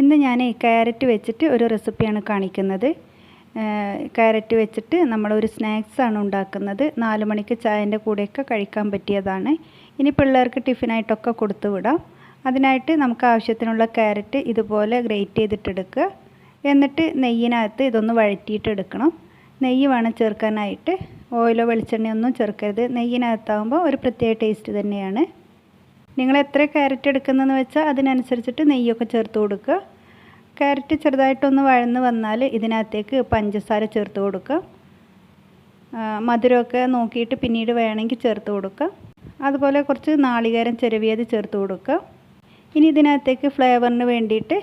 ഇന്ന് ഞാൻ ക്യാരറ്റ് വെച്ചിട്ട് ഒരു റെസിപ്പിയാണ് കാണിക്കുന്നത്. ക്യാരറ്റ് വെച്ചിട്ട് നമ്മളൊരു സ്നാക്സാണ് ഉണ്ടാക്കുന്നത്. നാല് മണിക്ക് ചായന്റെ കൂടെയൊക്കെ കഴിക്കാൻ പറ്റിയതാണ്. ഇനി പിള്ളേർക്ക് ടിഫിനായിട്ടൊക്കെ കൊടുത്തു വിടാം. അതിനായിട്ട് നമുക്ക് ആവശ്യത്തിനുള്ള ക്യാരറ്റ് ഇതുപോലെ ഗ്രേറ്റ് ചെയ്തിട്ടെടുക്കുക. എന്നിട്ട് നെയ്യിനകത്ത് ഇതൊന്ന് വഴറ്റിയിട്ടെടുക്കണം. നെയ്യ് വേണം ചേർക്കാനായിട്ട്. ഓയിലോ വെളിച്ചെണ്ണയൊന്നും ചേർക്കരുത്. നെയ്യിനകത്താകുമ്പോൾ ഒരു പ്രത്യേക ടേസ്റ്റ് തന്നെയാണ്. നിങ്ങൾ എത്ര ക്യാരറ്റ് എടുക്കുന്നതെന്ന് വെച്ചാൽ അതിനനുസരിച്ചിട്ട് നെയ്യൊക്കെ ചേർത്ത് കൊടുക്കുക. ക്യാരറ്റ് ചെറുതായിട്ടൊന്ന് വഴന്ന് വന്നാൽ ഇതിനകത്തേക്ക് പഞ്ചസാര ചേർത്ത് കൊടുക്കുക. മധുരമൊക്കെ നോക്കിയിട്ട് പിന്നീട് വേണമെങ്കിൽ ചേർത്ത് കൊടുക്കുക. അതുപോലെ കുറച്ച് നാളികേരം ചെരുവിയത് ചേർത്ത് കൊടുക്കുക. ഇനി ഇതിനകത്തേക്ക് ഫ്ലേവറിന് വേണ്ടിയിട്ട്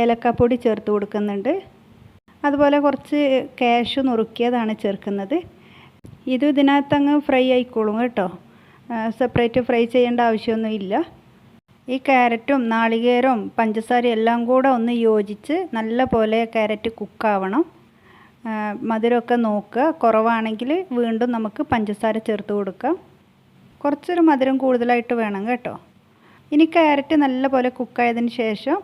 ഏലക്കപ്പൊടി ചേർത്ത് കൊടുക്കുന്നുണ്ട്. അതുപോലെ കുറച്ച് കാഷ് നുറുക്കിയതാണ് ചേർക്കുന്നത്. ഇത് ഇതിനകത്തങ്ങ് ഫ്രൈ ആയിക്കോളും കേട്ടോ. സെപ്പറേറ്റ് ഫ്രൈ ചെയ്യേണ്ട ആവശ്യമൊന്നുമില്ല ഈ ക്യാരറ്റും നാളികേരവും പഞ്ചസാരയും എല്ലാം കൂടെ ഒന്ന് യോജിച്ച് നല്ല പോലെ ക്യാരറ്റ് കുക്കാവണം മധുരമൊക്കെ നോക്കുക. കുറവാണെങ്കിൽ വീണ്ടും നമുക്ക് പഞ്ചസാര ചേർത്ത് കൊടുക്കാം. കുറച്ചൊരു മധുരം കൂടുതലായിട്ട് വേണം കേട്ടോ. ഇനി ക്യാരറ്റ് നല്ല പോലെ കുക്കായതിന് ശേഷം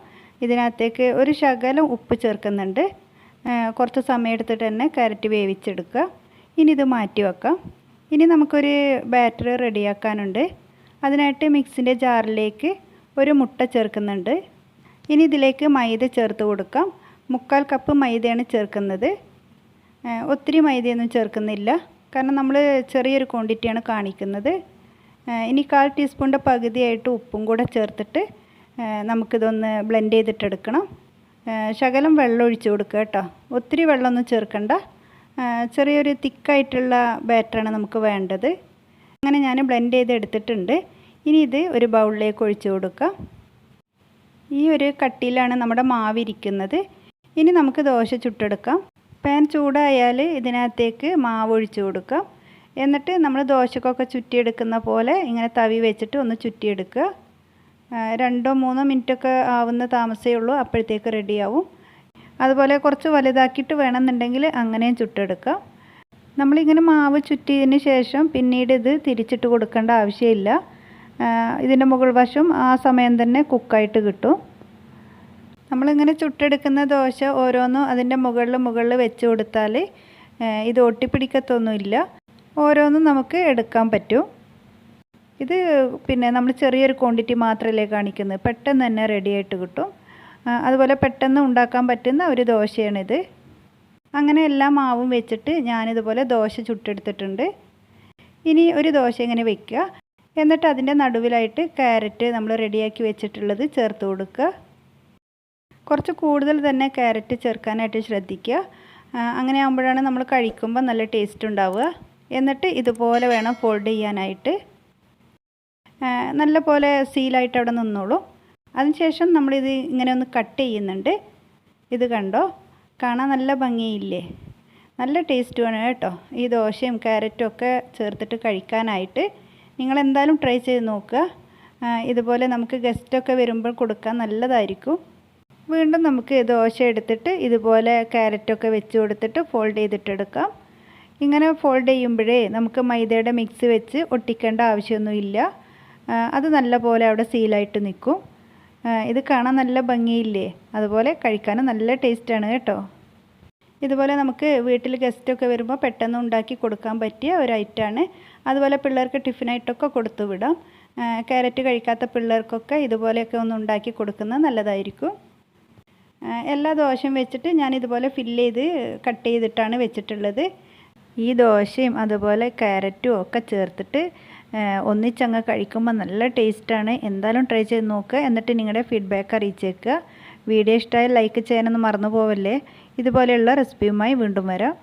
ഇതിനകത്തേക്ക് ഒരു ശകലം ഉപ്പ് ചേർക്കുന്നുണ്ട്. കുറച്ച് സമയം എടുത്തിട്ട് തന്നെ ക്യാരറ്റ് വേവിച്ചെടുക്കുക. ഇനി ഇത് മാറ്റി വെക്കാം. ഇനി നമുക്കൊരു ബാറ്റർ റെഡിയാക്കാനുണ്ട്. അതിനായിട്ട് മിക്സിന്റെ ജാറിലേക്ക് ഒരു മുട്ട ചേർക്കുന്നുണ്ട്. ഇനി ഇതിലേക്ക് മൈദ ചേർത്ത് കൊടുക്കാം. മുക്കാൽ കപ്പ് മൈദയാണ് ചേർക്കുന്നത്. ഒത്തിരി മൈദയൊന്നും ചേർക്കുന്നില്ല. കാരണം നമ്മൾ ചെറിയൊരു ക്വാണ്ടിറ്റിയാണ് കാണിക്കുന്നത്. ഇനി കാൽ ടീസ്പൂണിന്റെ പകുതിയായിട്ട് ഉപ്പും കൂടെ ചേർത്തിട്ട് നമുക്കിതൊന്ന് ബ്ലെൻഡ് ചെയ്തിട്ടെടുക്കണം. ശകലം വെള്ളം ഒഴിച്ച് കൊടുക്കുക കേട്ടോ. ഒത്തിരി വെള്ളമൊന്നും ചേർക്കണ്ട. ചെറിയൊരു തിക്കായിട്ടുള്ള ബാറ്ററാണ് നമുക്ക് വേണ്ടത്. അങ്ങനെ ഞാൻ ബ്ലെൻഡ് ചെയ്ത് എടുത്തിട്ടുണ്ട്. ഇനി ഇത് ഒരു ബൗളിലേക്ക് ഒഴിച്ചു കൊടുക്കാം. ഈ ഒരു കട്ടിയിലാണ് നമ്മുടെ മാവ് മാവിരിക്കുന്നത് ഇനി നമുക്ക് ദോശ ചുട്ടെടുക്കാം. പാൻ ചൂടായാൽ ഇതിനകത്തേക്ക് മാവ് ഒഴിച്ചു കൊടുക്കാം. എന്നിട്ട് നമ്മൾ ദോശക്കൊക്കെ ചുറ്റിയെടുക്കുന്ന പോലെ ഇങ്ങനെ തവി വെച്ചിട്ട് ഒന്ന് ചുറ്റിയെടുക്കുക. രണ്ടോ മൂന്നോ മിനിറ്റൊക്കെ ആവുന്ന താമസമേ ഉള്ളൂ. അപ്പോഴത്തേക്ക് റെഡിയാവും അതുപോലെ കുറച്ച് വലുതാക്കിയിട്ട് വേണമെന്നുണ്ടെങ്കിൽ അങ്ങനെയും ചുട്ടെടുക്കാം. നമ്മളിങ്ങനെ മാവ് ചുറ്റിയതിന് ശേഷം പിന്നീട് ഇത് തിരിച്ചിട്ട് കൊടുക്കേണ്ട ആവശ്യമില്ല. ഇതിന്റെ മുകൾ വശം ആ സമയം തന്നെ കുക്കായിട്ട് കിട്ടും. നമ്മളിങ്ങനെ ചുട്ടെടുക്കുന്ന ദോശ ഓരോന്നും അതിന്റെ മുകളിൽ മുകളിൽ വെച്ച് കൊടുത്താൽ ഇത് ഒട്ടിപ്പിടിക്കത്തൊന്നുമില്ല. ഓരോന്നും നമുക്ക് എടുക്കാൻ പറ്റും. ഇത് പിന്നെ നമ്മൾ ചെറിയൊരു ക്വാണ്ടിറ്റി മാത്രമല്ലേ കാണിക്കുന്നത്. പെട്ടെന്ന് തന്നെ റെഡിയായിട്ട് കിട്ടും. അതുപോലെ പെട്ടെന്ന് ഉണ്ടാക്കാൻ പറ്റുന്ന ഒരു ദോശയാണിത്. അങ്ങനെ എല്ലാ മാവും വെച്ചിട്ട് ഞാനിതുപോലെ ദോശ ചുട്ടെടുത്തിട്ടുണ്ട്. ഇനി ഒരു ദോശ ഇങ്ങനെ വെക്കുക. എന്നിട്ട് അതിന്റെ നടുവിലായിട്ട് ക്യാരറ്റ് നമ്മൾ റെഡിയാക്കി വെച്ചിട്ടുള്ളത് ചേർത്ത് കൊടുക്കുക. കുറച്ച് കൂടുതൽ തന്നെ ക്യാരറ്റ് ചേർക്കാനായിട്ട് ശ്രദ്ധിക്കുക. അങ്ങനെ ആകുമ്പോഴാണ് നമ്മൾ കഴിക്കുമ്പോൾ നല്ല ടേസ്റ്റ് ഉണ്ടാവുക. എന്നിട്ട് ഇതുപോലെ വേണം ഫോൾഡ് ചെയ്യാനായിട്ട്. നല്ല പോലെ സീലായിട്ട് അവിടെ നിന്നോളൂ. അതിനുശേഷം നമ്മളിത് ഇങ്ങനെ ഒന്ന് കട്ട് ചെയ്യുന്നുണ്ട്. ഇത് കണ്ടോ? കാണാൻ നല്ല ഭംഗിയില്ലേ? നല്ല ടേസ്റ്റുമാണ് കേട്ടോ. ഈ ദോശയും ക്യാരറ്റും ഒക്കെ ചേർത്തിട്ട് കഴിക്കാനായിട്ട് നിങ്ങൾ എന്തായാലും ട്രൈ ചെയ്ത് നോക്കുക. ഇതുപോലെ നമുക്ക് ഗസ്റ്റൊക്കെ വരുമ്പോൾ കൊടുക്കാൻ നല്ലതായിരിക്കും. വീണ്ടും നമുക്ക് ദോശ എടുത്തിട്ട് ഇതുപോലെ ക്യാരറ്റൊക്കെ വെച്ച് കൊടുത്തിട്ട് ഫോൾഡ് ചെയ്തിട്ടെടുക്കാം. ഇങ്ങനെ ഫോൾഡ് ചെയ്യുമ്പോഴേ നമുക്ക് മൈദയുടെ മിക്സ് വെച്ച് ഒട്ടിക്കേണ്ട ആവശ്യമൊന്നുമില്ല. അത് നല്ല പോലെ അവിടെ സീലായിട്ട് നിൽക്കും. ഇത് കാണാൻ നല്ല ഭംഗിയില്ലേ? അതുപോലെ കഴിക്കാനും നല്ല ടേസ്റ്റാണ് കേട്ടോ. ഇതുപോലെ നമുക്ക് വീട്ടിൽ ഗസ്റ്റൊക്കെ വരുമ്പോൾ പെട്ടെന്ന് ഉണ്ടാക്കി കൊടുക്കാൻ പറ്റിയ ഒരു ഐറ്റമാണ് അതുപോലെ പിള്ളേർക്ക് ടിഫിനായിട്ടൊക്കെ കൊടുത്തു വിടാം. ക്യാരറ്റ് കഴിക്കാത്ത പിള്ളേർക്കൊക്കെ ഇതുപോലെയൊക്കെ ഒന്ന് ഉണ്ടാക്കി കൊടുക്കുന്നത് നല്ലതായിരിക്കും. എല്ലാ ദോശയും വെച്ചിട്ട് ഞാൻ ഇതുപോലെ ഫില്ല് ചെയ്ത് കട്ട് ചെയ്തിട്ടാണ് വെച്ചിട്ടുള്ളത്. ഈ ദോശയും അതുപോലെ ക്യാരറ്റും ഒക്കെ ചേർത്തിട്ട് ഒന്നിച്ചങ്ങ് കഴിക്കുമ്പോൾ നല്ല ടേസ്റ്റാണ് എന്തായാലും ട്രൈ ചെയ്ത് നോക്കുക എന്നിട്ട് നിങ്ങളുടെ ഫീഡ്ബാക്ക് അറിയിച്ചേക്കുക വീഡിയോ ഇഷ്ടമായി ലൈക്ക് ചെയ്യാനൊന്നും മറന്നു പോവല്ലേ. ഇതുപോലെയുള്ള റെസിപ്പിയുമായി വീണ്ടും വരാം.